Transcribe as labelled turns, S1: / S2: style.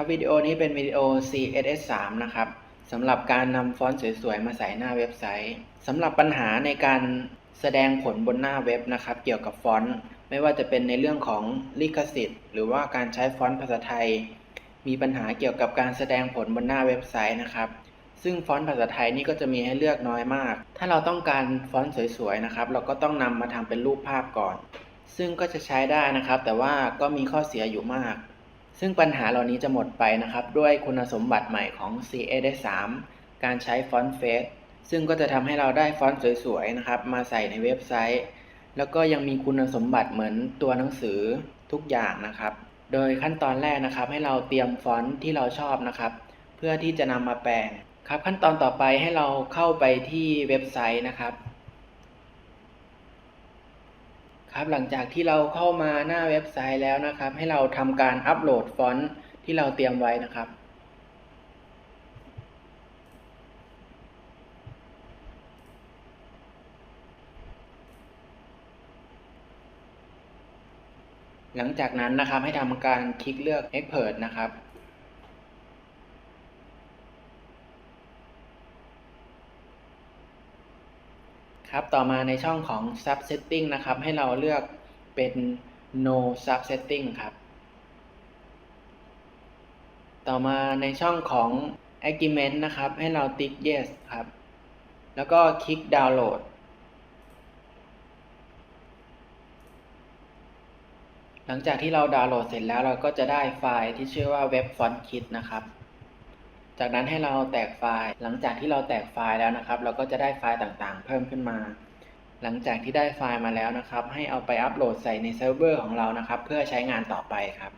S1: ครับวิดีโอนี้เป็นวิดีโอ CSS 3 นะครับสำหรับการนำฟอนต์สวยๆ มาใส่หน้าเว็บไซต์สำหรับปัญหาในการแสดงผลบนหน้าเว็บนะครับ เกี่ยวกับฟอนต์ไม่ว่าจะเป็นในเรื่องของลิขสิทธิ์ หรือว่าการใช้ฟอนต์ภาษาไทย มีปัญหาเกี่ยวกับการแสดงผลบนหน้าเว็บไซต์นะครับซึ่งฟอนต์ภาษาไทยนี่ก็จะมีให้เลือกน้อยมาก ถ้าเราต้องการฟอนต์สวยๆนะครับ เราก็ต้องนำมาทำเป็นรูปภาพก่อน ซึ่งก็จะใช้ได้นะครับ แต่ว่าก็มีข้อเสียอยู่มาก ซึ่งปัญหาเหล่านี้จะหมดไปนะครับ ด้วยคุณสมบัติใหม่ของ CSS 3การใช้ฟอนต์เฟซซึ่งก็จะทำให้เราได้ฟอนต์สวยๆนะครับ มาใส่ในเว็บไซต์ แล้วก็ยังมีคุณสมบัติเหมือนตัวหนังสือทุกอย่างนะครับ โดยขั้นตอนแรกนะครับ ให้เราเตรียมฟอนต์ที่เราชอบนะครับ เพื่อที่จะนำมาแปลงครับขั้นตอนต่อไปให้เราเข้าไปที่เว็บไซต์นะครับ ครับหลังจากที่เราเข้ามาหน้าเว็บไซต์แล้วนะครับ ให้เราทำการอัปโหลดฟอนต์ที่เราเตรียมไว้นะครับหลังจากนั้นนะครับให้ทำการคลิกเลือก Expert นะครับ ครับต่อมาในช่องของ Sub Setting นะครับ ให้เราเลือกเป็น No Sub Setting ครับ ต่อมาในช่องของ Agreement นะครับ ให้เราติ๊ก Yes ครับ แล้วก็คลิก Download หลังจากที่เราดาวน์โหลดเสร็จแล้วเราก็จะได้ไฟล์ที่ชื่อว่า Web Font Kit นะครับ จากนั้นให้เราแตกไฟล์ หลังจากที่เราแตกไฟล์แล้วนะครับ เราก็จะได้ไฟล์ต่างๆ เพิ่มขึ้นมา หลังจากที่ได้ไฟล์มาแล้วนะครับ ให้เอาไปอัปโหลดใส่ในเซิร์ฟเวอร์ของเรานะครับ เพื่อใช้งานต่อไปครับ